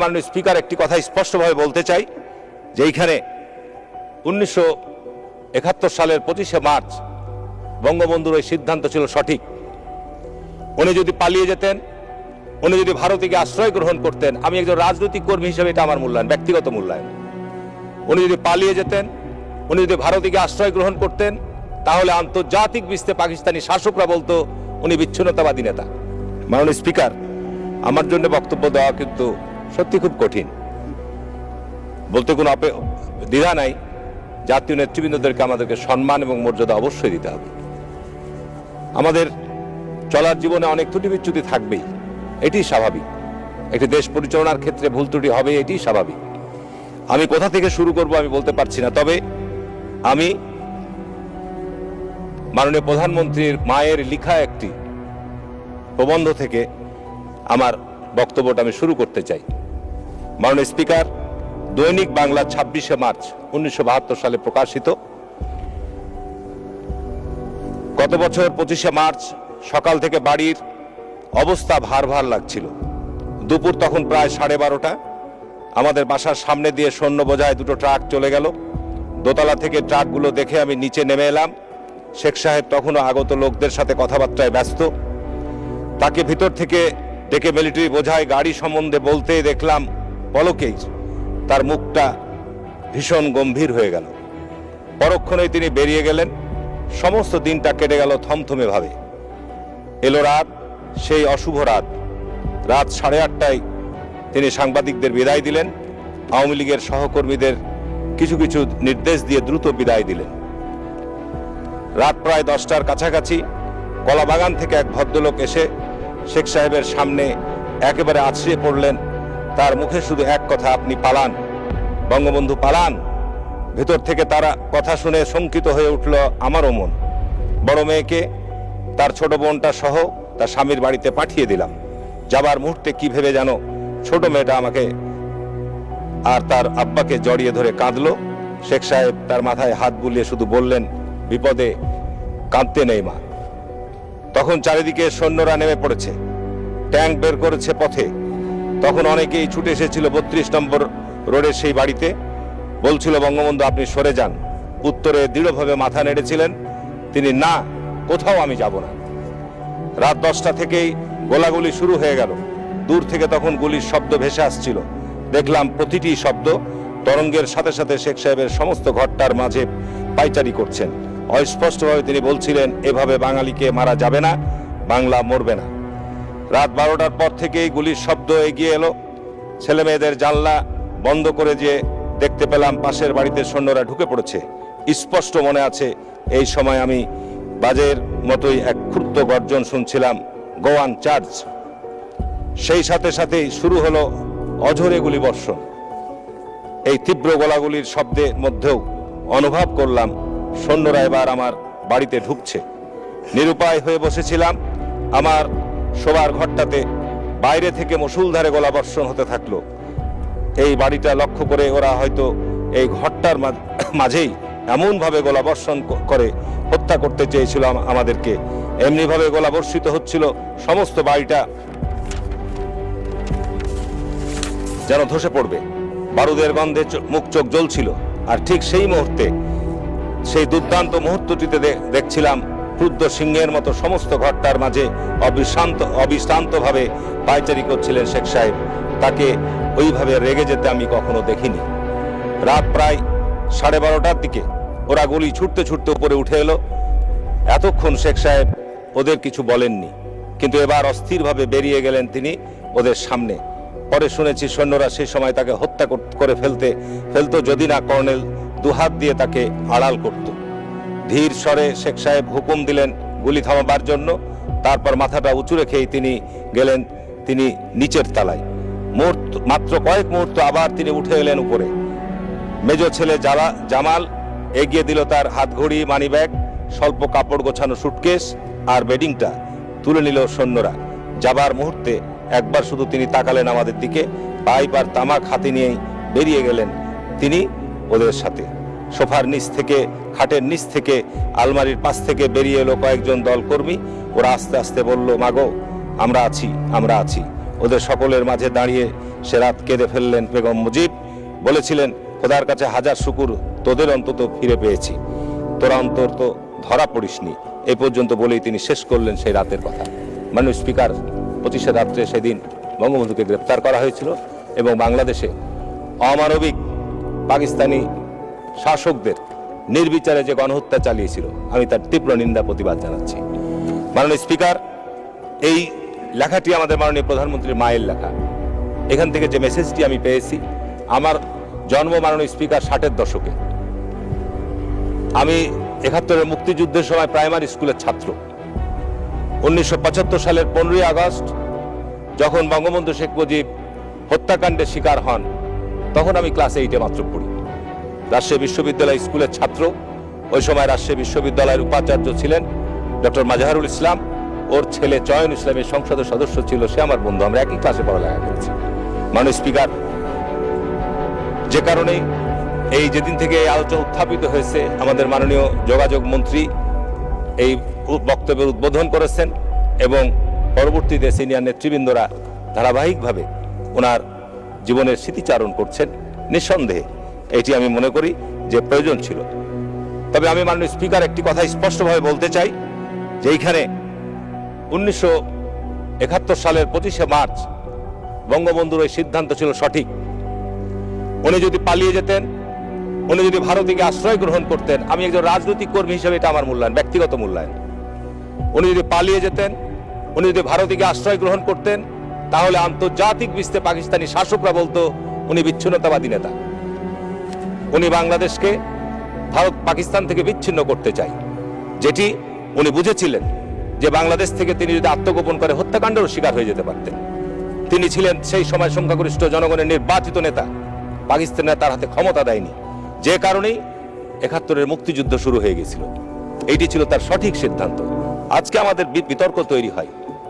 মাননীয় স্পিকার একটি কথা স্পষ্টভাবে বলতে চাই, যে এইখানে উনিশশো একাত্তর সালের পঁচিশে মার্চ বঙ্গবন্ধুর ওই সিদ্ধান্ত ছিল সঠিক। উনি যদি পালিয়ে যেতেন, উনি যদি ভারতীকে আশ্রয় গ্রহণ করতেন, আমি একজন রাজনৈতিক কর্মী হিসেবে এটা আমার মূল্যায়ন, ব্যক্তিগত মূল্যায়ন। উনি যদি পালিয়ে যেতেন, উনি যদি ভারতীকে আশ্রয় গ্রহণ করতেন, তাহলে আন্তর্জাতিক বিশ্বে পাকিস্তানি শাসকরা বলতো, উনি বিচ্ছিন্নতাবাদী নেতা। মাননীয় স্পিকার, আমার জন্য বক্তব্য দেওয়া কিন্তু সত্যি খুব কঠিন। বলতে কোনো অপে- দ্বিধা নাই। জাতীয় নেতৃবৃন্দদেরকে আমাদেরকে সম্মান এবং মর্যাদা অবশ্যই দিতে হবে। আমাদের চলার জীবনে অনেক ত্রুটি বিচ্যুতি থাকবেই। এটি স্বাভাবিক। একটি দেশ পরিচালনার ক্ষেত্রে ভুল ত্রুটি হবে, এটি স্বাভাবিক। আমি কোথা থেকে শুরু করব আমি বলতে পারছি না, তবে আমি মাননীয় প্রধানমন্ত্রীর মায়ের লিখা একটি প্রবন্ধ থেকে আমার বক্তব্যটা আমি শুরু করতে চাই। মাননীয় স্পিকার, দৈনিক বাংলা ছাব্বিশে মার্চ উনিশশো বাহাত্তর সালে প্রকাশিত। গত বছর পঁচিশে মার্চ সকাল থেকে বাড়ির অবস্থা ভার ভার লাগছিল। দুপুর তখন প্রায় সাড়ে বারোটা। আমাদের বাসার সামনে দিয়ে সৈন্য বোঝায় দুটো ট্রাক চলে গেল। দোতলা থেকে ট্রাকগুলো দেখে আমি নিচে নেমে এলাম। শেখ সাহেব তখনও আগত লোকদের সাথে কথাবার্তায় ব্যস্ত। তাকে ভিতর থেকে ডেকে মিলিটারি বোঝায়, গাড়ি সম্বন্ধে বলতে দেখলাম পলকেই তার মুখটা ভীষণ গম্ভীর হয়ে গেল। পরক্ষণেই তিনি বেরিয়ে গেলেন। সমস্ত দিনটা কেটে গেল থমথমে ভাবে এলো রাত, সেই অশুভ রাত। রাত সাড়ে আটটায় তিনি সাংবাদিকদের বিদায় দিলেন। আওয়ামী লীগের সহকর্মীদের কিছু কিছু নির্দেশ দিয়ে দ্রুত বিদায় দিলেন। রাত প্রায় দশটার কাছাকাছি কলাবাগান থেকে এক ভদ্রলোক এসে শেখ সাহেবের সামনে একেবারে আছড়িয়ে পড়লেন। তার মুখে শুধু এক কথা, আপনি পালান। বঙ্গবন্ধু, পালান। ভেতর থেকে তারা কথা শুনে শঙ্কিত হয়ে উঠল আমারও মন। বড় মেয়েকে, তার ছোট বোনটা সহ তার স্বামীর বাড়িতে পাঠিয়ে দিলাম। যাবার মুহূর্তে কি ভেবে জানো, ছোট মেয়েটা আমাকে আর তার আব্বাকে জড়িয়ে ধরে কাঁদল। শেখ সাহেব তার মাথায় হাত বুলিয়ে শুধু বললেন, বিপদে কাঁদতে নেই মা। তখন চারিদিকে সৈন্যরা নেমে পড়েছে। ট্যাঙ্ক বের করেছে পথে। তখন অনেকেই ছুটে এসেছিল বত্রিশ নম্বর রোডের সেই বাড়িতে। বলছিল, বঙ্গবন্ধু, আপনি সরে যান। উত্তরে দৃঢ়ভাবে মাথা নেড়েছিলেন। তিনি, না, কোথাও আমি যাব না। রাত দশটা থেকেই গোলাগুলি শুরু হয়ে গেল। দূর থেকে তখন গুলির শব্দ ভেসে আসছিল। দেখলাম প্রতিটি শব্দ তরঙ্গের সাথে সাথে শেখ সাহেবের সমস্ত ঘরটার মাঝে পাইচারি করছেন। অস্পষ্টভাবে তিনি বলছিলেন, এভাবে বাঙালিকে মারা যাবে না, বাংলা মরবে না। রাত বারোটার পর থেকেই গুলির শব্দ এগিয়ে এলো। ছেলে মেয়েদের জানলা বন্ধ করে যে দেখতে পেলাম পাশের বাড়িতে সৈন্যরা ঢুকে পড়েছে। স্পষ্ট মনে আছে, এই সময় আমি বাজের মতোই এক ক্ষুদ্র গর্জন শুনছিলাম গোয়ান চার্চ সেই সাথে সাথেই শুরু হলো অঝরে গুলি বর্ষণ এই তীব্র গোলাগুলির শব্দের মধ্যেও অনুভব করলাম, সৈন্যরা এবার আমার বাড়িতে ঢুকছে। নিরুপায় হয়ে বসেছিলাম, আমার শোবার ঘরটাতে বাইরে থেকে মুসুলধারে গোলাবর্ষণ হতে থাকল। এই বাড়িটা লক্ষ্য করে ওরা হয়তো এই ঘরটার মাঝেই এমনভাবে গোলাবর্ষণ করে হত্যা করতে চেয়েছিল আমাদেরকে। এমনিভাবে গোলাবর্ষিত হচ্ছিল সমস্ত বাড়িটা। যেন ধসে পড়বে। বারুদের গন্ধে মুখ চোখ জ্বলছিল। আর ঠিক সেই মুহূর্তে, সেই দুর্দান্ত মুহূর্তটিতে দেখছিলাম ক্রুদ্ধ সিংহের মতো সমস্ত ঘরটার মাঝে অবিশ্রান্ত, অবিশ্রান্তভাবে পায়চারি করছিলেন শেখ সাহেব। তাকে ওইভাবে রেগে যেতে আমি কখনো দেখিনি। রাত প্রায় সাড়ে বারোটার দিকে ওরা গুলি ছুটতে ছুটতে উপরে উঠে এলো। এতক্ষণ শেখ সাহেব ওদের কিছু বলেননি, কিন্তু এবার অস্থিরভাবে বেরিয়ে গেলেন তিনি ওদের সামনে। পরে শুনেছি সৈন্যরা সেই সময় তাকে হত্যা করে ফেলতে, ফেলতো যদি না কর্নেল দুহাত দিয়ে তাকে আড়াল করত। ধীর স্বরে শেখ সাহেব হুকুম দিলেন গুলি থামাবার জন্য। তারপর মাথাটা উঁচু রেখেই তিনি গেলেন, তিনি নিচের তালায়। মুহূর্ত, মাত্র কয়েক মুহূর্ত আবার তিনি উঠে এলেন উপরে। মেজ ছেলে জালা, জামাল এগিয়ে দিল তার হাতঘড়ি মানিব্যাগ স্বল্প কাপড় গোছানো সুটকেস আর বেডিংটা তুলে নিল সৈন্যরা। যাবার মুহূর্তে একবার শুধু তিনি তাকালেন আমাদের দিকে, পাইপ আর তামাক হাতে নিয়েই বেরিয়ে গেলেন তিনি ওদের সাথে। সোফার নিচ থেকে, খাটের নিচ থেকে, আলমারির পাশ থেকে বেরিয়ে এলো কয়েকজন দলকর্মী। ওরা আস্তে আস্তে বলল, মাগো, আমরা আছি আমরা আছি। ওদের সকলের মাঝে দাঁড়িয়ে সে রাত কেঁদে ফেললেন বেগম মুজিব। বলেছিলেন, খোদার কাছে হাজার শুকুর, তোদের অন্তত ফিরে পেয়েছি। তোরা অন্তর তো ধরা পড়িসনি। এই পর্যন্ত বলেই তিনি শেষ করলেন সেই রাতের কথা। মাননীয় স্পিকার, পঁচিশে রাত্রে সেদিন বঙ্গবন্ধুকে গ্রেপ্তার করা হয়েছিল এবং বাংলাদেশে অমানবিক পাকিস্তানি শাসকদের নির্বিচারে যে গণহত্যা চালিয়েছিল, আমি তার তীব্র নিন্দা, প্রতিবাদ জানাচ্ছি। মাননীয় স্পিকার, এই লেখাটি আমাদের মাননীয় প্রধানমন্ত্রীর মায়ের লেখা। এখান থেকে যে মেসেজটি আমি পেয়েছি, আমার জন্ম মাননীয় স্পিকার ষাটের দশকে। আমি একাত্তরের মুক্তিযুদ্ধের সময় প্রাইমারি স্কুলের ছাত্র। উনিশশো পঁচাত্তর সালের পনেরোই আগস্ট, যখন বঙ্গবন্ধু শেখ মুজিব হত্যাকাণ্ডের শিকার হন, তখন আমি ক্লাস এইটে মাত্র পড়ি। রাজশাহী বিশ্ববিদ্যালয় স্কুলের ছাত্র। ওই সময় রাজশাহী বিশ্ববিদ্যালয়ের উপাচার্য ছিলেন ডক্টর মাজাহারুল ইসলাম। ওর ছেলে চয়ন ইসলামের সংসদের সদস্য ছিল, সে আমার বন্ধু। আমরা একই ক্লাসে পড়ালেখা করেছি। মাননীয় স্পিকার যে কারণে এই যেদিন থেকে এই আলোচনা উত্থাপিত হয়েছে, আমাদের মাননীয় যোগাযোগ মন্ত্রী এই বক্তব্যের উদ্বোধন করেছেন এবং পরবর্তীতে সিনিয়র নেতৃবৃন্দরা ধারাবাহিকভাবে ওনার জীবনের স্মৃতিচারণ করছেন। নিঃসন্দেহে এটি আমি মনে করি যে প্রয়োজন ছিল। তবে আমি মাননীয় স্পিকার একটি কথা স্পষ্টভাবে বলতে চাই যে এইখানে উনিশশো একাত্তর সালের পঁচিশে মার্চ বঙ্গবন্ধুর ওই সিদ্ধান্ত ছিল সঠিক। উনি যদি পালিয়ে যেতেন, উনি যদি ভারতীকে আশ্রয় গ্রহণ করতেন, আমি একজন রাজনৈতিক কর্মী হিসেবে এটা আমার মূল্যায়ন, ব্যক্তিগত মূল্যায়ন। উনি যদি পালিয়ে যেতেন, উনি যদি ভারতীকে আশ্রয় গ্রহণ করতেন, তাহলে আন্তর্জাতিক বিশ্বে পাকিস্তানি শাসকরা বলতো, উনি বিচ্ছিন্নতাবাদী নেতা। উনি বাংলাদেশকে ভারত পাকিস্তান থেকে বিচ্ছিন্ন করতে চাই যেটি উনি বুঝেছিলেন যে বাংলাদেশ থেকে তিনি যদি আত্মগোপন করে, হত্যাকাণ্ডেরও শিকার হয়ে যেতে পারতেন। তিনি ছিলেন সেই সময় সংখ্যাগরিষ্ঠ জনগণের নির্বাচিত নেতা। পাকিস্তানের তার হাতে ক্ষমতা দেয়নি। যে কারণেই একাত্তরের মুক্তিযুদ্ধ শুরু হয়ে গেছিল। এটি ছিল তার সঠিক সিদ্ধান্ত। আজকে আমাদের বিতর্ক তৈরি হয়।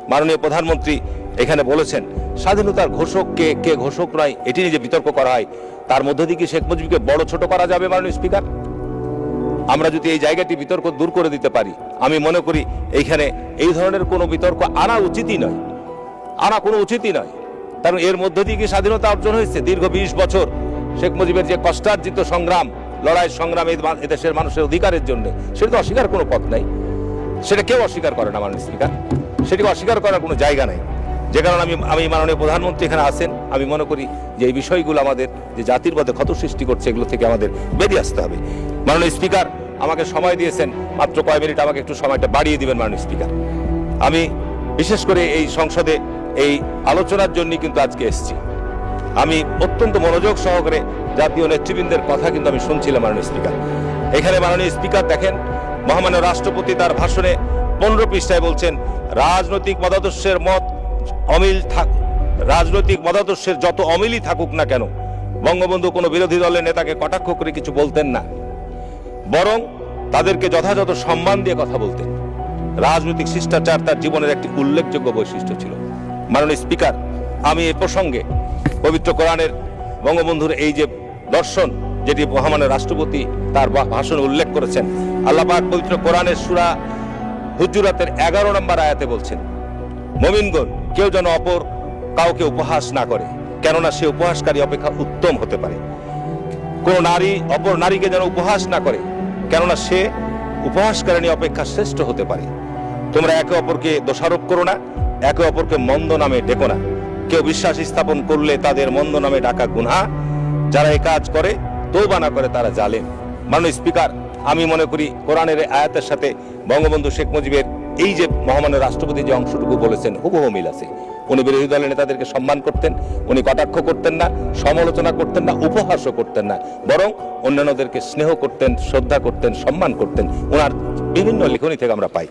মাননীয় প্রধানমন্ত্রী এখানে বলেছেন, স্বাধীনতার ঘোষক কে কে ঘোষক নয়, এটি নিয়ে যে বিতর্ক করা হয়, তার মধ্য দিয়ে কি শেখ মুজিবকে বড় ছোট করা যাবে মাননীয় স্পিকার? আমরা যদি এই জায়গাটি বিতর্ক দূর করে দিতে পারি, আমি মনে করি এইখানে এই ধরনের কোনো বিতর্ক আনা উচিতই নয়। আনা কোনো উচিতই নয়। কারণ এর মধ্য দিয়ে কি স্বাধীনতা অর্জন হয়েছে? দীর্ঘ বিশ বছর শেখ মুজিবের যে কষ্টার্জিত সংগ্রাম লড়াই সংগ্রাম এই এদেশের মানুষের অধিকারের জন্য, সেটা তো অস্বীকার কোনো পথ নাই। সেটা কেউ অস্বীকার করে না, মাননীয় স্পিকার। সেটিকে অস্বীকার করার কোনো জায়গা নেই। যে কারণে আমি আমি মাননীয় প্রধানমন্ত্রী এখানে আছেন আমি মনে করি যে এই বিষয়গুলো আমাদের, যে জাতির মধ্যে ক্ষত সৃষ্টি করছে, এগুলো থেকে আমাদের বেরিয়ে আসতে হবে। মাননীয় স্পিকার, আমাকে সময় দিয়েছেন। মাত্র কয় মিনিট আমাকে একটু সময়টা বাড়িয়ে দিবেন, মাননীয় স্পিকার। আমি বিশেষ করে এই সংসদে এই আলোচনার জন্য কিন্তু আজকে এসেছি। আমি অত্যন্ত মনোযোগ সহকারে জাতীয় নেতৃবৃন্দের কথা কিন্তু আমি শুনছিলাম, মাননীয় স্পিকার। এখানে মাননীয় স্পিকার দেখেন, মহামান্য রাষ্ট্রপতি তার ভাষণে পনেরো পৃষ্ঠায় বলছেন, রাজনৈতিক মতাদর্শের মত অমিল থাক রাজনৈতিক মতাদর্শের যত অমিলই থাকুক না কেন, বঙ্গবন্ধু কোনো বিরোধী দলের নেতাকে কটাক্ষ করে কিছু বলতেন না। বরং তাদেরকে যথাযথ সম্মান দিয়ে কথা বলতেন। রাজনৈতিক শিষ্টাচার তার জীবনের একটি উল্লেখযোগ্য বৈশিষ্ট্য ছিল। মাননীয় স্পিকার, আমি এ প্রসঙ্গে পবিত্র কোরআনের বঙ্গবন্ধুর এই যে দর্শন, যেটি মহামান্য রাষ্ট্রপতি তার ভাষণে উল্লেখ করেছেন, আল্লাহ পাক পবিত্র কোরআনের সুরা হুজুরাতের এগারো নম্বর আয়াতে বলছেন, মমিনগণ কেউ যেন অপর কাউকে উপহাস না করে, কেননা সে উপহাসকারী অপেক্ষা উত্তম হতে পারে। কোন নারী, অপর নারীকে যেন উপহাস না করে, কেননা সে উপহাসকারিণী অপেক্ষা শ্রেষ্ঠ হতে পারে। তোমরা একে অপরকে দোষারোপ করো না, একে অপরকে মন্দ নামে ডেকো না। কেউ বিশ্বাস স্থাপন করলে তাদের মন্দ নামে ডাকা গুনহা, যারা এ কাজ করে তৌবা না করে তারা জালেন মাননীয় স্পিকার, আমি মনে করি কোরআনের আয়াতের সাথে বঙ্গবন্ধু শেখ মুজিবের এই যে মহামান্য রাষ্ট্রপতি যে অংশটুকু বলেছেন, হুবহু মিল আছে। উনি বিরোধী দলের নেতাদেরকে সম্মান করতেন, উনি কটাক্ষ করতেন না, সমালোচনা করতেন না, উপহাসও করতেন না, বরং অন্যান্যদেরকে স্নেহ করতেন, শ্রদ্ধা করতেন, সম্মান করতেন। ওনার বিভিন্ন লেখনী থেকে আমরা পাই।